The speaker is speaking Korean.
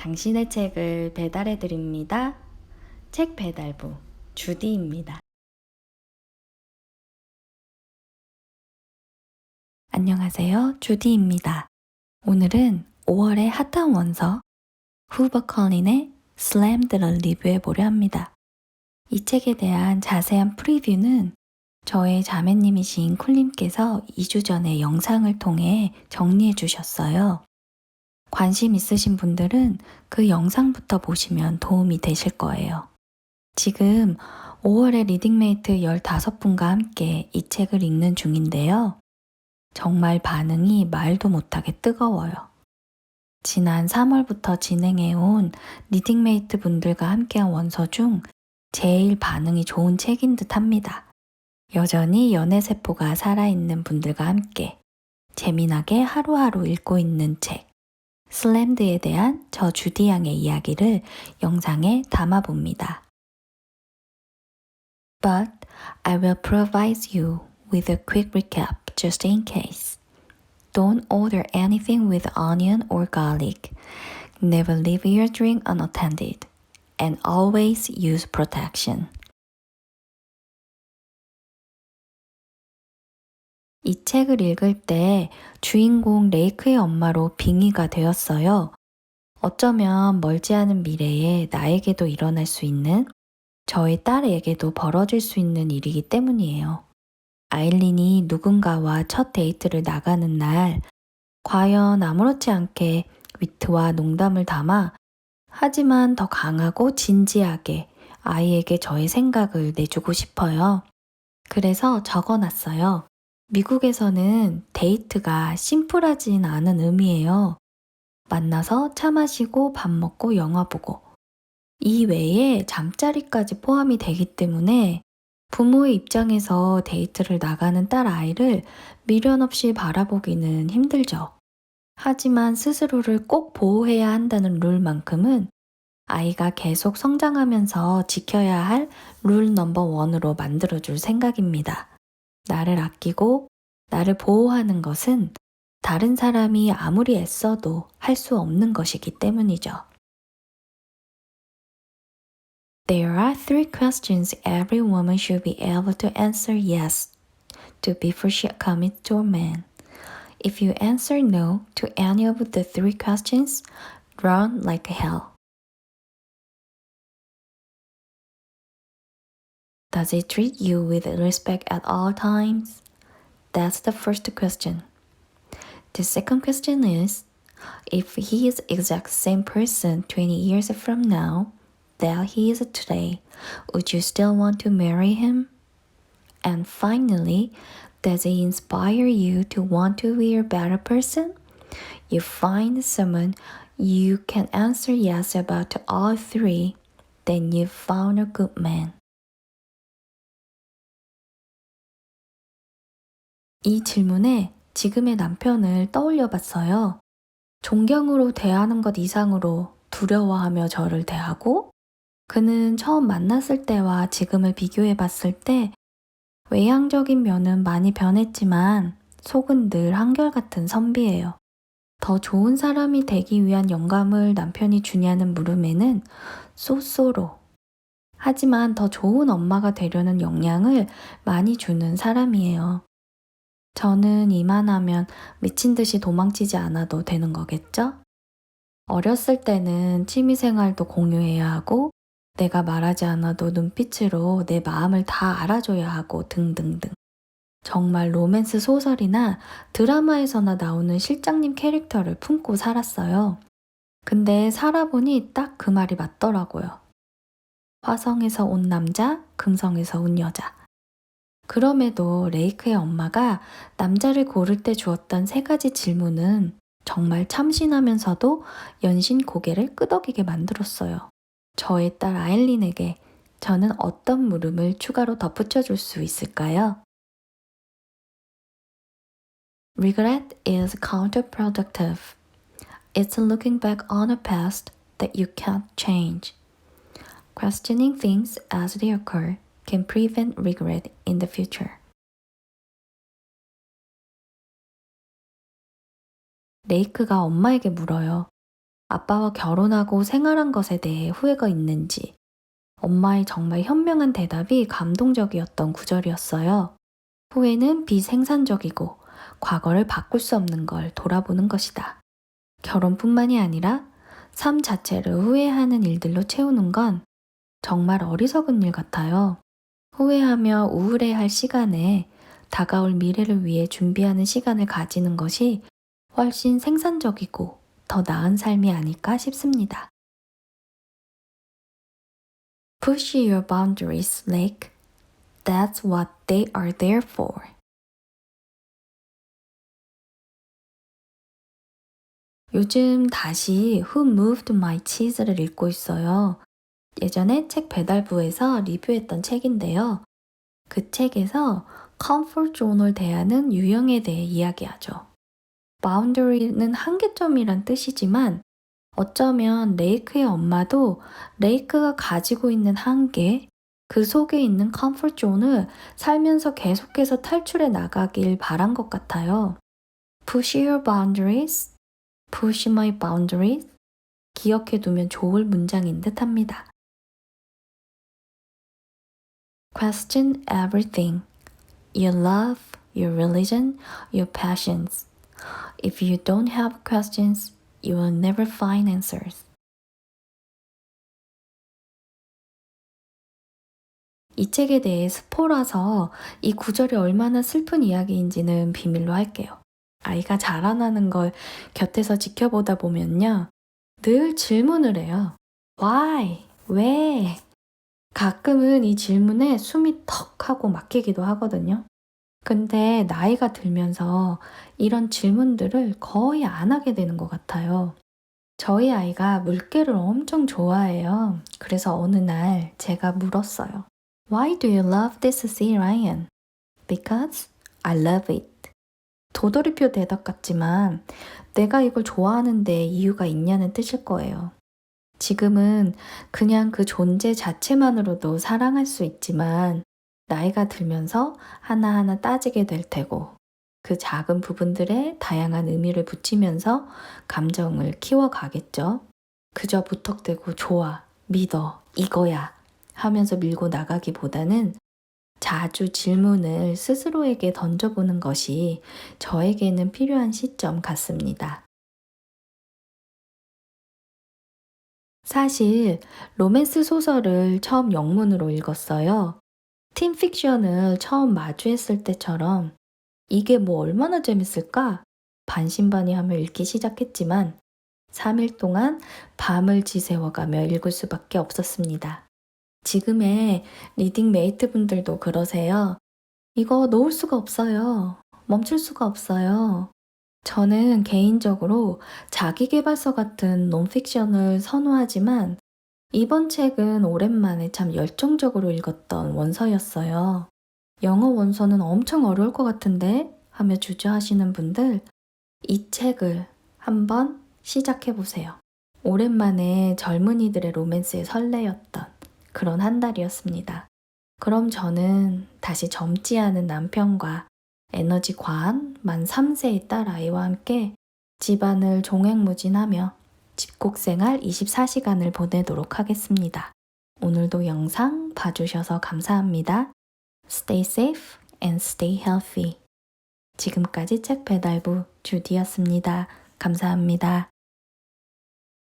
당신의 책을 배달해 드립니다. 책 배달부 주디입니다. 안녕하세요. 주디입니다. 오늘은 5월의 핫한 원서 후버 컬린의 슬램드를 리뷰해 보려 합니다. 이 책에 대한 자세한 프리뷰는 저의 자매님이신 쿨님께서 2주 전에 영상을 통해 정리해 주셨어요. 관심 있으신 분들은 그 영상부터 보시면 도움이 되실 거예요. 지금 5월에 리딩메이트 15분과 함께 이 책을 읽는 중인데요. 정말 반응이 말도 못하게 뜨거워요. 지난 3월부터 진행해온 리딩메이트 분들과 함께한 원서 중 제일 반응이 좋은 책인 듯 합니다. 여전히 연애세포가 살아있는 분들과 함께 재미나게 하루하루 읽고 있는 책. 슬램드에 대한 저 주디 양의 이야기를 영상에 담아봅니다. But I will provide you with a quick recap just in case. Don't order anything with onion or garlic. Never leave your drink unattended. And always use protection. 이 책을 읽을 때 주인공 레이크의 엄마로 빙의가 되었어요. 어쩌면 멀지 않은 미래에 나에게도 일어날 수 있는 저의 딸에게도 벌어질 수 있는 일이기 때문이에요. 아일린이 누군가와 첫 데이트를 나가는 날, 과연 아무렇지 않게 위트와 농담을 담아 하지만 더 강하고 진지하게 아이에게 저의 생각을 내주고 싶어요. 그래서 적어 놨어요. 미국에서는 데이트가 심플하진 않은 의미예요. 만나서 차 마시고 밥 먹고 영화 보고. 이 외에 잠자리까지 포함이 되기 때문에 부모의 입장에서 데이트를 나가는 딸 아이를 미련 없이 바라보기는 힘들죠. 하지만 스스로를 꼭 보호해야 한다는 룰만큼은 아이가 계속 성장하면서 지켜야 할 룰 넘버 원으로 만들어줄 생각입니다. 나를 아끼고 나를 보호하는 것은 다른 사람이 아무리 애써도 할 수 없는 것이기 때문이죠. There are three questions every woman should be able to answer yes to before she commits to a man. If you answer no to any of the three questions, run like hell. Does he treat you with respect at all times? That's the first question. The second question is if he is the exact same person 20 years from now that he is today, would you still want to marry him? And finally, does he inspire you to want to be a better person? You find someone you can answer yes about all three, then you've found a good man. 이 질문에 지금의 남편을 떠올려 봤어요. 존경으로 대하는 것 이상으로 두려워하며 저를 대하고 그는 처음 만났을 때와 지금을 비교해 봤을 때 외향적인 면은 많이 변했지만 속은 늘 한결같은 선비예요. 더 좋은 사람이 되기 위한 영감을 남편이 주냐는 물음에는 쏘쏘로. 하지만 더 좋은 엄마가 되려는 역량을 많이 주는 사람이에요. 저는 이만하면 미친 듯이 도망치지 않아도 되는 거겠죠? 어렸을 때는 취미생활도 공유해야 하고 내가 말하지 않아도 눈빛으로 내 마음을 다 알아줘야 하고 등등등. 정말 로맨스 소설이나 드라마에서나 나오는 실장님 캐릭터를 품고 살았어요. 근데 살아보니 딱 그 말이 맞더라고요. 화성에서 온 남자, 금성에서 온 여자. 그럼에도 레이크의 엄마가 남자를 고를 때 주었던 세 가지 질문은 정말 참신하면서도 연신 고개를 끄덕이게 만들었어요. 저의 딸 아일린에게 저는 어떤 물음을 추가로 덧붙여 줄 수 있을까요? Regret is counterproductive. It's looking back on a past that you can't change. Questioning things as they occur can prevent regret in the future. 레이크가 엄마에게 물어요. 아빠와 결혼하고 생활한 것에 대해 후회가 있는지 엄마의 정말 현명한 대답이 감동적이었던 구절이었어요. 후회는 비생산적이고 과거를 바꿀 수 없는 걸 돌아보는 것이다. 결혼뿐만이 아니라 삶 자체를 후회하는 일들로 채우는 건 정말 어리석은 일 같아요. 후회하며 우울해할 시간에 다가올 미래를 위해 준비하는 시간을 가지는 것이 훨씬 생산적이고 더 나은 삶이 아닐까 싶습니다. Push your boundaries, Lake. That's what they are there for. 요즘 다시 Who Moved My Cheese를 읽고 있어요. 예전에 책 배달부에서 리뷰했던 책인데요. 그 책에서 컴포트 존을 대하는 유형에 대해 이야기하죠. 바운더리는 한계점이란 뜻이지만 어쩌면 레이크의 엄마도 레이크가 가지고 있는 한계, 그 속에 있는 컴포트 존을 살면서 계속해서 탈출해 나가길 바란 것 같아요. Push your boundaries, push my boundaries. 기억해 두면 좋을 문장인 듯 합니다. Question everything. Your love, your religion, your passions. If you don't have questions, you will never find answers. 이 책에 대해 스포라서 이 구절이 얼마나 슬픈 이야기인지는 비밀로 할게요. 아이가 자라나는 걸 곁에서 지켜보다 보면요. 늘 질문을 해요. Why? 왜? 가끔은 이 질문에 숨이 턱 하고 막히기도 하거든요. 근데 나이가 들면서 이런 질문들을 거의 안 하게 되는 것 같아요. 저희 아이가 물개를 엄청 좋아해요. 그래서 어느 날 제가 물었어요. Why do you love this sea lion? Because I love it. 도돌이표 대답 같지만 내가 이걸 좋아하는데 이유가 있냐는 뜻일 거예요. 지금은 그냥 그 존재 자체만으로도 사랑할 수 있지만 나이가 들면서 하나하나 따지게 될 테고 그 작은 부분들에 다양한 의미를 붙이면서 감정을 키워가겠죠. 그저 무턱대고 좋아, 믿어, 이거야 하면서 밀고 나가기보다는 자주 질문을 스스로에게 던져보는 것이 저에게는 필요한 시점 같습니다. 사실 로맨스 소설을 처음 영문으로 읽었어요. 팀 픽션을 처음 마주했을 때처럼 이게 뭐 얼마나 재밌을까? 반신반의하며 읽기 시작했지만 3일 동안 밤을 지새워가며 읽을 수밖에 없었습니다. 지금의 리딩 메이트 분들도 그러세요. 이거 놓을 수가 없어요. 멈출 수가 없어요. 저는 개인적으로 자기개발서 같은 논픽션을 선호하지만 이번 책은 오랜만에 참 열정적으로 읽었던 원서였어요. 영어 원서는 엄청 어려울 것 같은데 하며 주저하시는 분들 이 책을 한번 시작해 보세요. 오랜만에 젊은이들의 로맨스에 설레였던 그런 한 달이었습니다. 그럼 저는 다시 젊지 않은 남편과 에너지 과한 만 3세의 딸 아이와 함께 집안을 종횡무진하며 집콕 생활 24시간을 보내도록 하겠습니다. 오늘도 영상 봐주셔서 감사합니다. Stay safe and stay healthy. 지금까지 책 배달부 주디였습니다. 감사합니다.